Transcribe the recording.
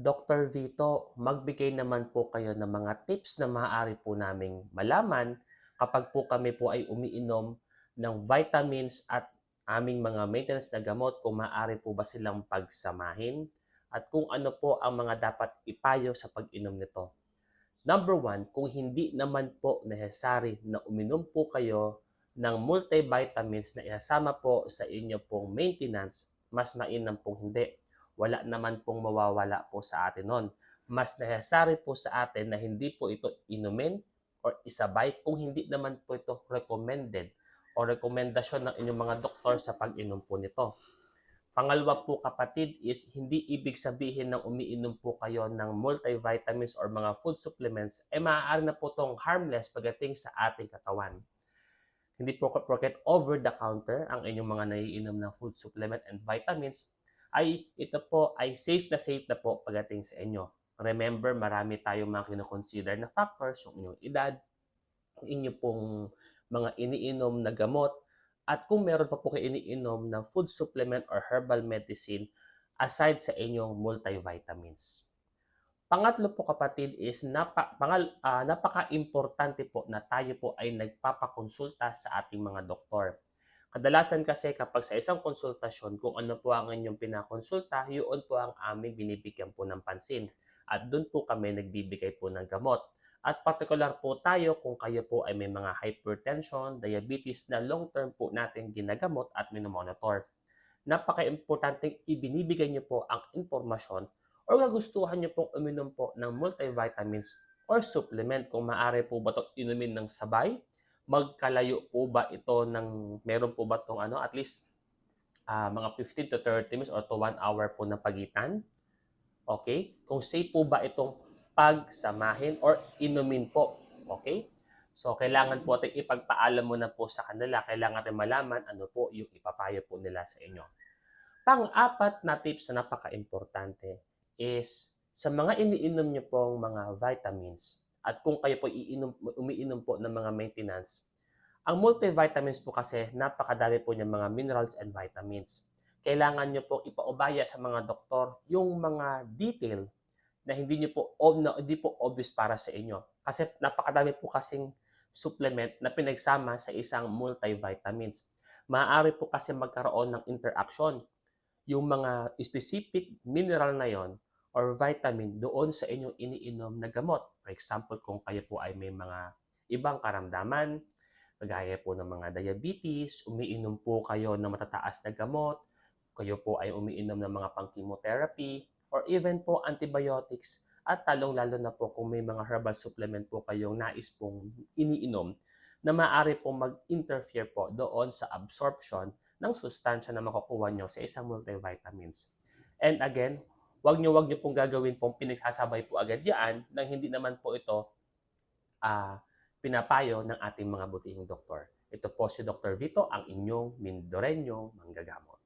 Dr. Vito, magbigay naman po kayo ng mga tips na maaari po naming malaman kapag po kami po ay umiinom ng vitamins at aming mga maintenance na gamot kung maaari po ba silang pagsamahin at kung ano po ang mga dapat ipayo sa pag-inom nito. Number one, kung hindi naman po necessary na uminom po kayo ng multivitamins na isasama po sa inyo pong maintenance, mas mainam pong hindi wala naman pong mawawala po sa atin nun. Mas necessary po sa atin na hindi po ito inumin or isabay kung hindi naman po ito recommended o rekomendasyon ng inyong mga doktor sa pag-inom po nito. Pangalawa po kapatid is hindi ibig sabihin ng umiinom po kayo ng multivitamins or mga food supplements eh maaari na po itong harmless pagdating sa ating katawan. Hindi po porket over the counter ang inyong mga naiinom ng food supplement and vitamins ay ito po ay safe na safe na po pagdating sa inyo. Remember, marami tayong mga kinoconsider na factors, yung inyong edad, ang inyo pong mga iniinom na gamot, at kung meron pa po kayo iniinom na food supplement or herbal medicine aside sa inyong multivitamins. Pangatlo po kapatid is napa, pangal, ah, napaka-importante po na tayo po ay nagpapakonsulta sa ating mga doktor. Kadalasan kasi kapag sa isang konsultasyon, kung ano po ang inyong pinakonsulta, yun po ang aming binibigyan po ng pansin. At doon po kami nagbibigay po ng gamot. At particular po tayo kung kayo po ay may mga hypertension, diabetes na long-term po natin ginagamot at minomonitor. Napaka-importante ibinibigay niyo po ang impormasyon o kagustuhan niyo pong uminom po ng multivitamins or supplement kung maaari po ba ito inumin ng sabay magkalayo po ba ito ng meron po ba itong ano at least ah, mga 15 to 30 minutes or to 1 hour po na pagitan? Okay? Kung safe po ba itong pagsamahin or inumin po? Okay? So, kailangan po natin ipagpaalam mo na po sa kanila. Kailangan natin malaman ano po yung ipapayo po nila sa inyo. Pang-apat na tips na napaka-importante is sa mga iniinom nyo pong mga vitamins, at kung kayo po iinom, umiinom po ng mga maintenance, ang multivitamins po kasi napakadami po ng mga minerals and vitamins. Kailangan nyo po ipaubaya sa mga doktor yung mga detail na hindi nyo po, na, hindi po obvious para sa inyo. Kasi napakadami po kasing supplement na pinagsama sa isang multivitamins. Maaari po kasi magkaroon ng interaction yung mga specific mineral na yon or vitamin doon sa inyong iniinom na gamot. For example, kung kayo po ay may mga ibang karamdaman, kagaya po ng mga diabetes, umiinom po kayo ng matataas na gamot, kayo po ay umiinom ng mga pang-chemotherapy, or even po antibiotics, at talong-lalo na po kung may mga herbal supplement po kayong nais pong iniinom na maaari pong mag-interfere po doon sa absorption ng sustansya na makukuha nyo sa isang multivitamins. And again, wag nyo wag nyo pong gagawin pong pinagsasabay po agad yan nang hindi naman po ito ah, pinapayo ng ating mga butihing doktor. Ito po si Dr. Vito, ang inyong Mindoreño Manggagamot.